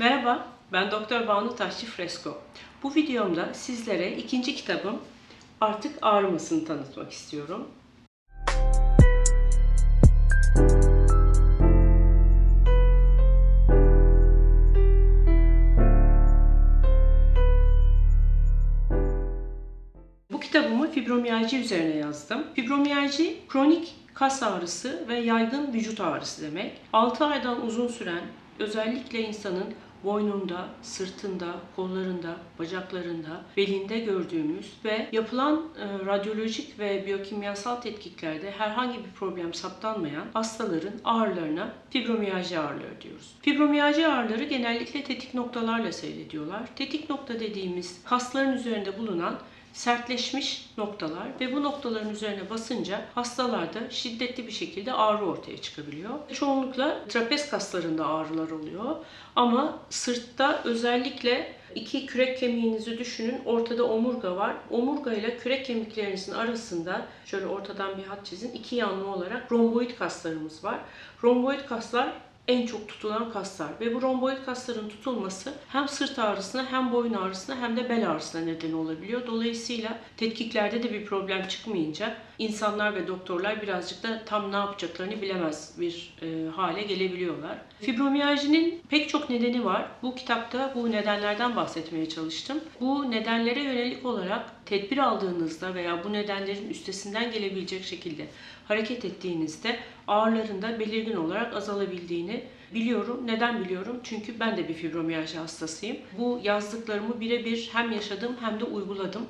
Merhaba, ben Doktor Banu Taşçı Fresko. Bu videomda sizlere ikinci kitabım Artık Ağrımasını tanıtmak istiyorum. Bu kitabımı fibromiyalji üzerine yazdım. Fibromiyalji kronik kas ağrısı ve yaygın vücut ağrısı demek. 6 aydan uzun süren özellikle insanın boynunda, sırtında, kollarında, bacaklarında, belinde gördüğümüz ve yapılan e, radyolojik ve biyokimyasal tetkiklerde herhangi bir problem saptanmayan hastaların ağrılarına fibromiyalji ağrıları diyoruz. Fibromiyalji ağrıları genellikle tetik noktalarla seyrediyorlar. Tetik nokta dediğimiz kasların üzerinde bulunan sertleşmiş noktalar ve bu noktaların üzerine basınca hastalarda şiddetli bir şekilde ağrı ortaya çıkabiliyor. Çoğunlukla trapez kaslarında ağrılar oluyor ama sırtta özellikle iki kürek kemiğinizi düşünün. Ortada omurga var. Omurga ile kürek kemiklerinizin arasında şöyle ortadan bir hat çizin. iki yanlı olarak romboid kaslarımız var. Romboid kaslar en çok tutulan kaslar ve bu romboid kasların tutulması hem sırt ağrısına hem boyun ağrısına hem de bel ağrısına neden olabiliyor. Dolayısıyla tetkiklerde de bir problem çıkmayınca insanlar ve doktorlar birazcık da tam ne yapacaklarını bilemez bir e, hale gelebiliyorlar. Fibromiyajinin pek çok nedeni var. Bu kitapta bu nedenlerden bahsetmeye çalıştım. Bu nedenlere yönelik olarak tedbir aldığınızda veya bu nedenlerin üstesinden gelebilecek şekilde hareket ettiğinizde ağrıların da belirgin olarak azalabildiğini biliyorum. Neden biliyorum? Çünkü ben de bir fibromiyalji hastasıyım. Bu yazdıklarımı birebir hem yaşadım hem de uyguladım.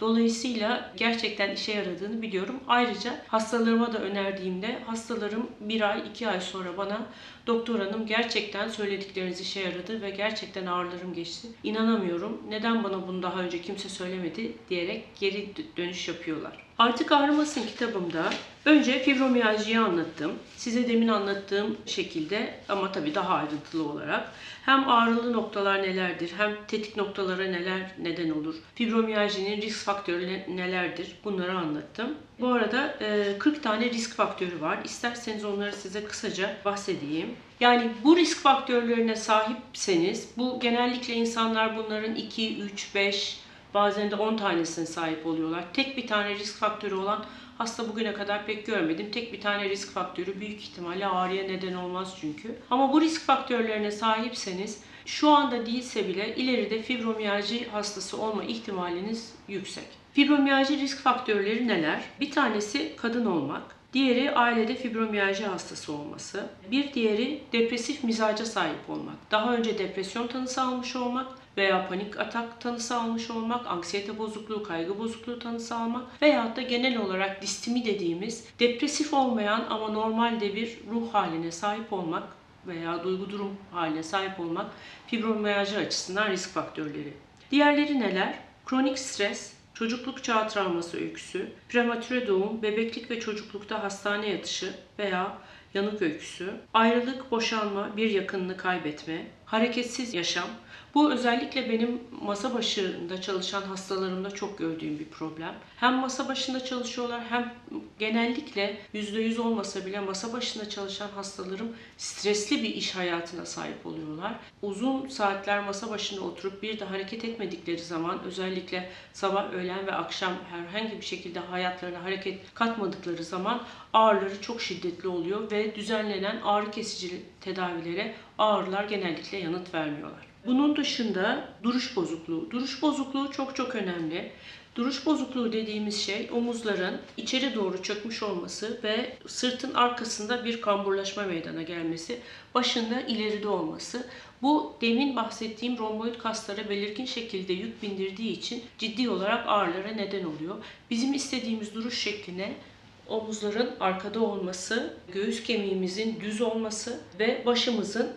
Dolayısıyla gerçekten işe yaradığını biliyorum. Ayrıca hastalarıma da önerdiğimde hastalarım bir ay, iki ay sonra bana doktor hanım gerçekten söyledikleriniz işe yaradı ve gerçekten ağrılarım geçti. İnanamıyorum. Neden bana bunu daha önce kimse söylemedi diyerek geri dönüş yapıyorlar. Artık Ağrımasın kitabımda önce fibromiyaljiyi anlattım. Size demin anlattığım şekilde ama tabii daha ayrıntılı olarak. Hem ağrılı noktalar nelerdir, hem tetik noktalara neler neden olur, fibromiyajinin risk faktörleri nelerdir bunları anlattım. Bu arada 40 tane risk faktörü var. İsterseniz onları size kısaca bahsedeyim. Yani bu risk faktörlerine sahipseniz, bu genellikle insanlar bunların 2, 3, 5, Bazen de 10 tanesine sahip oluyorlar. Tek bir tane risk faktörü olan hasta bugüne kadar pek görmedim. Tek bir tane risk faktörü büyük ihtimalle ağrıya neden olmaz çünkü. Ama bu risk faktörlerine sahipseniz şu anda değilse bile ileride fibromiyalji hastası olma ihtimaliniz yüksek. Fibromiyalji risk faktörleri neler? Bir tanesi kadın olmak. Diğeri ailede fibromiyalji hastası olması. Bir diğeri depresif mizaca sahip olmak. Daha önce depresyon tanısı almış olmak veya panik atak tanısı almış olmak, anksiyete bozukluğu, kaygı bozukluğu tanısı almak veya da genel olarak distimi dediğimiz depresif olmayan ama normalde bir ruh haline sahip olmak veya duygu durum haline sahip olmak fibromiyalji açısından risk faktörleri. Diğerleri neler? Kronik stres, çocukluk çağı travması öyküsü, prematüre doğum, bebeklik ve çocuklukta hastane yatışı veya yanık öyküsü, ayrılık, boşanma, bir yakınını kaybetme, hareketsiz yaşam. Bu özellikle benim masa başında çalışan hastalarımda çok gördüğüm bir problem. Hem masa başında çalışıyorlar hem genellikle %100 olmasa bile masa başında çalışan hastalarım stresli bir iş hayatına sahip oluyorlar. Uzun saatler masa başında oturup bir de hareket etmedikleri zaman özellikle sabah, öğlen ve akşam herhangi bir şekilde hayatlarına hareket katmadıkları zaman ağrıları çok şiddetli oluyor ve düzenlenen ağrı kesici tedavilere ağrılar genellikle yanıt vermiyorlar. Bunun dışında duruş bozukluğu. Duruş bozukluğu çok çok önemli. Duruş bozukluğu dediğimiz şey omuzların içeri doğru çökmüş olması ve sırtın arkasında bir kamburlaşma meydana gelmesi, başında ileride olması. Bu demin bahsettiğim romboid kaslara belirgin şekilde yük bindirdiği için ciddi olarak ağrılara neden oluyor. Bizim istediğimiz duruş şekline omuzların arkada olması, göğüs kemiğimizin düz olması ve başımızın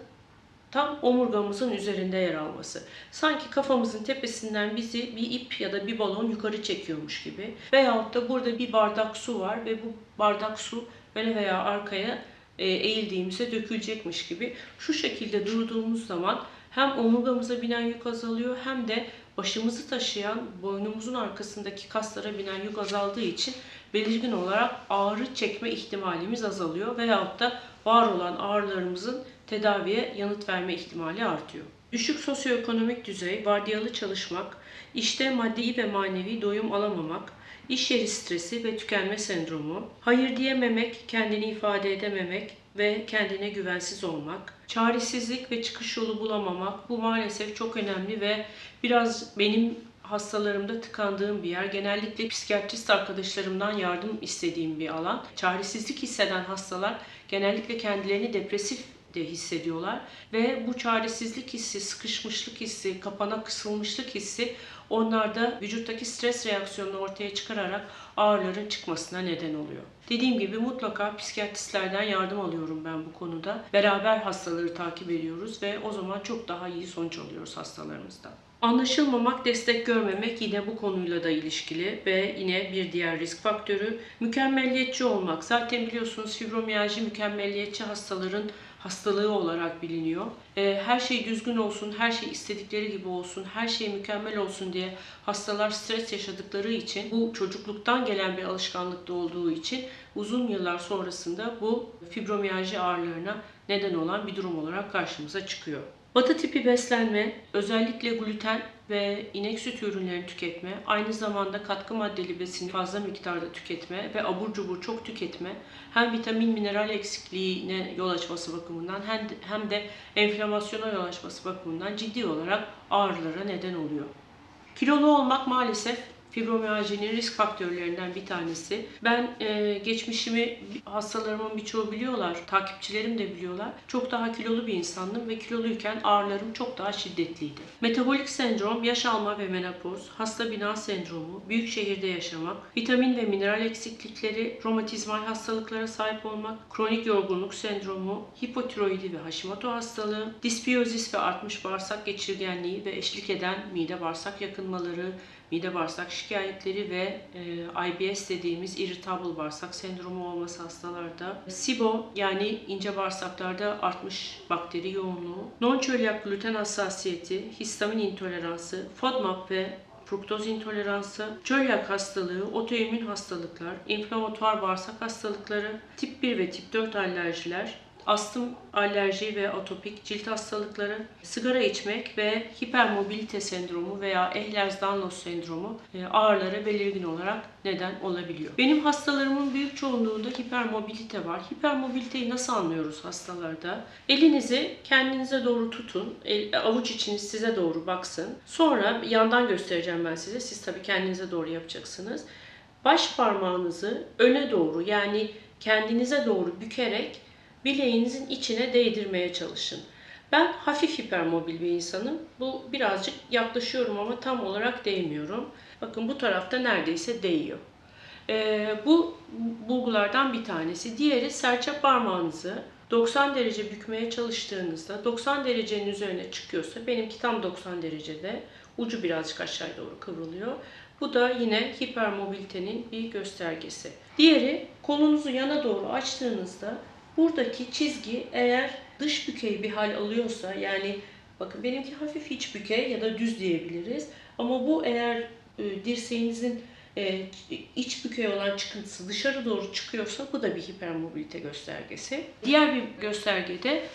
tam omurgamızın üzerinde yer alması. Sanki kafamızın tepesinden bizi bir ip ya da bir balon yukarı çekiyormuş gibi. Veyahut da burada bir bardak su var ve bu bardak su öne veya arkaya e, eğildiğimizde dökülecekmiş gibi. Şu şekilde durduğumuz zaman hem omurgamıza binen yük azalıyor hem de başımızı taşıyan boynumuzun arkasındaki kaslara binen yük azaldığı için belirgin olarak ağrı çekme ihtimalimiz azalıyor veyahut da var olan ağrılarımızın tedaviye yanıt verme ihtimali artıyor. Düşük sosyoekonomik düzey, vardiyalı çalışmak, işte maddi ve manevi doyum alamamak, iş yeri stresi ve tükenme sendromu, hayır diyememek, kendini ifade edememek ve kendine güvensiz olmak, çaresizlik ve çıkış yolu bulamamak bu maalesef çok önemli ve biraz benim hastalarımda tıkandığım bir yer. Genellikle psikiyatrist arkadaşlarımdan yardım istediğim bir alan. Çaresizlik hisseden hastalar genellikle kendilerini depresif de hissediyorlar ve bu çaresizlik hissi, sıkışmışlık hissi, kapana kısılmışlık hissi onlarda vücuttaki stres reaksiyonunu ortaya çıkararak ağrıların çıkmasına neden oluyor. Dediğim gibi mutlaka psikiyatristlerden yardım alıyorum ben bu konuda. Beraber hastaları takip ediyoruz ve o zaman çok daha iyi sonuç alıyoruz hastalarımızdan. Anlaşılmamak, destek görmemek yine bu konuyla da ilişkili ve yine bir diğer risk faktörü. Mükemmelliyetçi olmak. Zaten biliyorsunuz fibromiyalji mükemmelliyetçi hastaların hastalığı olarak biliniyor. Ee, Her şey düzgün olsun, her şey istedikleri gibi olsun, her şey mükemmel olsun diye hastalar stres yaşadıkları için bu çocukluktan gelen bir alışkanlıkta olduğu için uzun yıllar sonrasında bu fibromiyalji ağrılarına neden olan bir durum olarak karşımıza çıkıyor. Batı tipi beslenme, özellikle gluten ve inek sütü ürünlerini tüketme, aynı zamanda katkı maddeli besini fazla miktarda tüketme ve abur cubur çok tüketme hem vitamin mineral eksikliğine yol açması bakımından hem de enflamasyona yol açması bakımından ciddi olarak ağrılara neden oluyor. Kilolu olmak maalesef fibromiyalcinin risk faktörlerinden bir tanesi. Ben e, geçmişimi hastalarımın birçoğu biliyorlar, takipçilerim de biliyorlar. Çok daha kilolu bir insandım ve kiloluyken ağrılarım çok daha şiddetliydi. Metabolik sendrom, yaş alma ve menopoz, hasta bina sendromu, büyük şehirde yaşamak, vitamin ve mineral eksiklikleri, romatizmal hastalıklara sahip olmak, kronik yorgunluk sendromu, hipotiroidi ve Hashimoto hastalığı, dispiyozis ve artmış bağırsak geçirgenliği ve eşlik eden mide bağırsak yakınmaları, mide bağırsak şikayetleri ve e, IBS dediğimiz irritable bağırsak sendromu olması hastalarda, SIBO yani ince bağırsaklarda artmış bakteri yoğunluğu, non-çölyak gluten hassasiyeti, histamin intoleransı, FODMAP ve fruktoz intoleransı, çölyak hastalığı, otoimmün hastalıklar, inflamatuar bağırsak hastalıkları, tip 1 ve tip 4 alerjiler, astım, alerji ve atopik cilt hastalıkları, sigara içmek ve hipermobilite sendromu veya Ehlers-Danlos sendromu e, ağrılara belirgin olarak neden olabiliyor. Benim hastalarımın büyük çoğunluğunda hipermobilite var. Hipermobiliteyi nasıl anlıyoruz hastalarda? Elinizi kendinize doğru tutun. El, avuç içiniz size doğru baksın. Sonra yandan göstereceğim ben size. Siz tabii kendinize doğru yapacaksınız. Baş parmağınızı öne doğru yani kendinize doğru bükerek bileğinizin içine değdirmeye çalışın. Ben hafif hipermobil bir insanım. Bu birazcık yaklaşıyorum ama tam olarak değmiyorum. Bakın bu tarafta neredeyse değiyor. Ee, bu bulgulardan bir tanesi. Diğeri serçe parmağınızı 90 derece bükmeye çalıştığınızda 90 derecenin üzerine çıkıyorsa benimki tam 90 derecede ucu birazcık aşağıya doğru kıvrılıyor. Bu da yine hipermobilitenin bir göstergesi. Diğeri kolunuzu yana doğru açtığınızda buradaki çizgi eğer dış bükey bir hal alıyorsa yani bakın benimki hafif iç bükey ya da düz diyebiliriz. Ama bu eğer e, dirseğinizin e, iç bükey olan çıkıntısı dışarı doğru çıkıyorsa bu da bir hipermobilite göstergesi. Diğer bir göstergede e,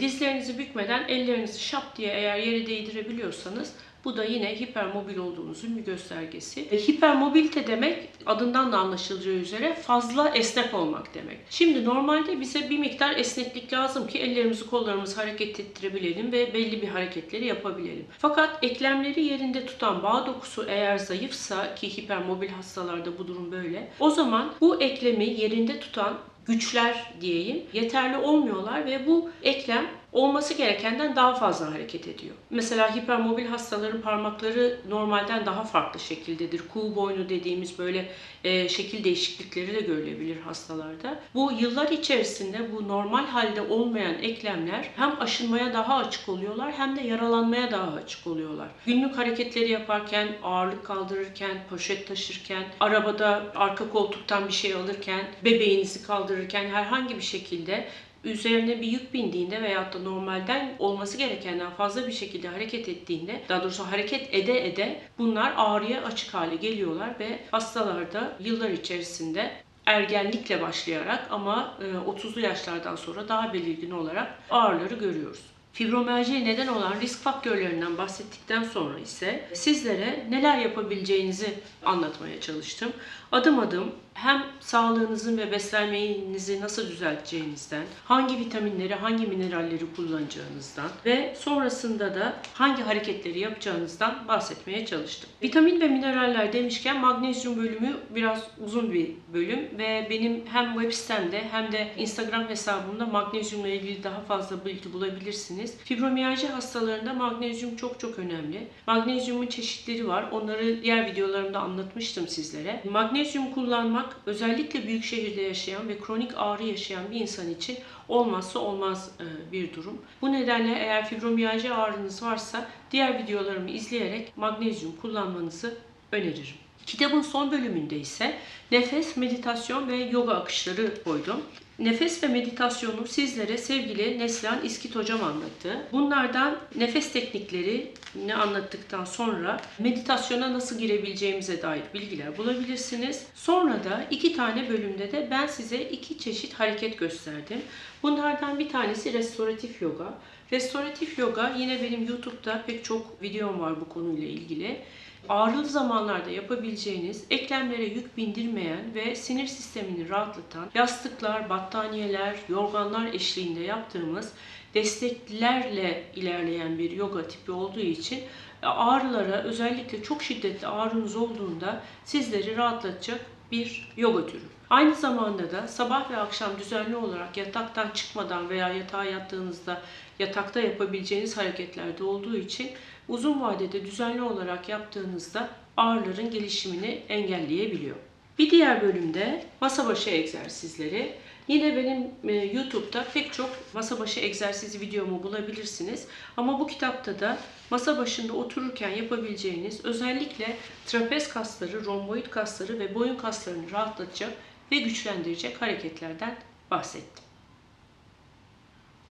dizlerinizi bükmeden ellerinizi şap diye eğer yere değdirebiliyorsanız bu da yine hipermobil olduğunuzun bir göstergesi. E, hipermobilite demek adından da anlaşılacağı üzere fazla esnek olmak demek. Şimdi normalde bize bir miktar esneklik lazım ki ellerimizi kollarımızı hareket ettirebilelim ve belli bir hareketleri yapabilelim. Fakat eklemleri yerinde tutan bağ dokusu eğer zayıfsa ki hipermobil hastalarda bu durum böyle. O zaman bu eklemi yerinde tutan güçler diyeyim yeterli olmuyorlar ve bu eklem olması gerekenden daha fazla hareket ediyor. Mesela hipermobil hastaların parmakları normalden daha farklı şekildedir. Kuğu boynu dediğimiz böyle e, şekil değişiklikleri de görülebilir hastalarda. Bu yıllar içerisinde bu normal halde olmayan eklemler hem aşınmaya daha açık oluyorlar hem de yaralanmaya daha açık oluyorlar. Günlük hareketleri yaparken, ağırlık kaldırırken, poşet taşırken, arabada arka koltuktan bir şey alırken, bebeğinizi kaldırırken herhangi bir şekilde üzerine bir yük bindiğinde veyahut da normalden olması gerekenden fazla bir şekilde hareket ettiğinde, daha doğrusu hareket ede ede bunlar ağrıya açık hale geliyorlar ve hastalarda yıllar içerisinde ergenlikle başlayarak ama 30'lu yaşlardan sonra daha belirgin olarak ağrıları görüyoruz. Fibromiyaljiye neden olan risk faktörlerinden bahsettikten sonra ise sizlere neler yapabileceğinizi anlatmaya çalıştım. Adım adım hem sağlığınızın ve beslenmenizi nasıl düzelteceğinizden, hangi vitaminleri, hangi mineralleri kullanacağınızdan ve sonrasında da hangi hareketleri yapacağınızdan bahsetmeye çalıştım. Vitamin ve mineraller demişken magnezyum bölümü biraz uzun bir bölüm ve benim hem web sitemde hem de Instagram hesabımda magnezyumla ilgili daha fazla bilgi bulabilirsiniz. Fibromiyalji hastalarında magnezyum çok çok önemli. Magnezyumun çeşitleri var. Onları diğer videolarımda anlatmıştım sizlere. Magnezyum kullanmak özellikle büyük şehirde yaşayan ve kronik ağrı yaşayan bir insan için olmazsa olmaz e, bir durum. Bu nedenle eğer fibromiyalji ağrınız varsa diğer videolarımı izleyerek magnezyum kullanmanızı öneririm. Kitabın son bölümünde ise nefes, meditasyon ve yoga akışları koydum. Nefes ve meditasyonu sizlere sevgili Neslihan İskit hocam anlattı. Bunlardan nefes tekniklerini anlattıktan sonra meditasyona nasıl girebileceğimize dair bilgiler bulabilirsiniz. Sonra da iki tane bölümde de ben size iki çeşit hareket gösterdim. Bunlardan bir tanesi restoratif yoga. Restoratif yoga yine benim YouTube'da pek çok videom var bu konuyla ilgili. Ağrılı zamanlarda yapabileceğiniz, eklemlere yük bindirmeyen ve sinir sistemini rahatlatan yastıklar, battaniyeler, yorganlar eşliğinde yaptığımız desteklerle ilerleyen bir yoga tipi olduğu için ağrılara özellikle çok şiddetli ağrınız olduğunda sizleri rahatlatacak bir yoga türü. Aynı zamanda da sabah ve akşam düzenli olarak yataktan çıkmadan veya yatağa yattığınızda yatakta yapabileceğiniz hareketlerde olduğu için uzun vadede düzenli olarak yaptığınızda ağrıların gelişimini engelleyebiliyor. Bir diğer bölümde masa başı egzersizleri. Yine benim e, YouTube'da pek çok masa başı egzersizi videomu bulabilirsiniz. Ama bu kitapta da masa başında otururken yapabileceğiniz özellikle trapez kasları, romboid kasları ve boyun kaslarını rahatlatacak ve güçlendirecek hareketlerden bahsettim.